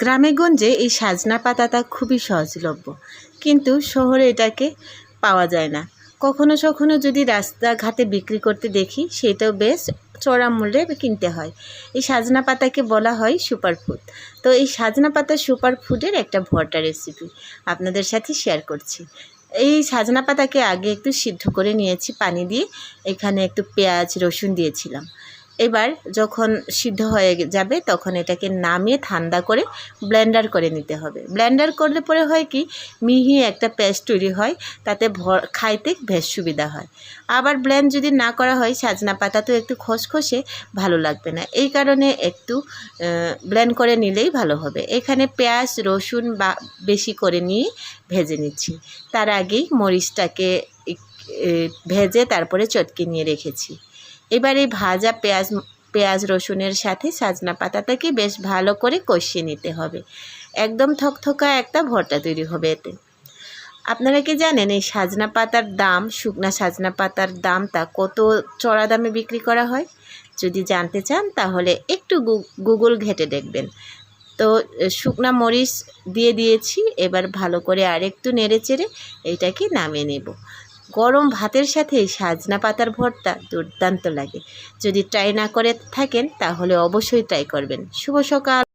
গ্রামেগঞ্জে এই সাজনা পাতাটা খুবই সহজলভ্য। কিন্তু শহরে এটাকে পাওয়া যায় না। কখনো কখনো যদি রাস্তাঘাটে বিক্রি করতে দেখি, সেটাও বেশ চড়া মূল্যে কিনতে হয়। এই সাজনা পাতাকে বলা হয় সুপারফুড। তো এই সাজনা পাতা সুপারফুডের একটা ভর্তা রেসিপি আপনাদের সাথে শেয়ার করছি। এই সাজনা পাতাকে আগে একটু সিদ্ধ করে নিয়েছি, পানি দিয়ে। এখানে একটু পেঁয়াজ, রসুন দিয়েছিলাম। এবার যখন সিদ্ধ হয়ে যাবে, তখন এটাকে নামিয়ে ঠান্ডা করে ব্লেন্ডার করে নিতে হবে। ব্লেন্ডার করলে পরে হয় কি, মিহি একটা পেস্ট তৈরি হয়, তাতে ভর খাইতে বেশ সুবিধা হয়। আবার ব্লেন্ড যদি না করা হয়, সাজনা পাতা তো একটু খসখসে ভালো লাগবে না। এই কারণে একটু ব্লেন্ড করে নিলেই ভালো হবে। এখানে পেঁয়াজ, রসুন বা বেশি করে নিয়ে ভেজে নিচ্ছি। তার আগেই মরিচটাকে ভেজে তারপরে চটকে নিয়ে রেখেছি। এবার এই ভাজা পেঁয়াজ পেঁয়াজ রসুনের সাথে সাজনা পাতাটাকে বেশ ভালো করে কষিয়ে নিতে হবে। একদম থকথকা একটা ভর্তা তৈরি হবে এতে। আপনারা কি জানেন এই সাজনা পাতার দাম, শুকনা সাজনা পাতার দামটা কত চড়া দামে বিক্রি করা হয়? যদি জানতে চান তাহলে একটু গুগল ঘেটে দেখবেন। তো, শুকনা মরিচ দিয়ে দিয়েছি, এবার ভালো করে আরেকটু নেড়ে চেড়ে এইটাকে নামিয়ে নেব। গরম ভাতের সাথে সাজনা পাতার ভর্তা দুর্দান্ত লাগে। যদি ট্রাই না করে থাকেন, তাহলে অবশ্যই ট্রাই করবেন। শুভ সকাল।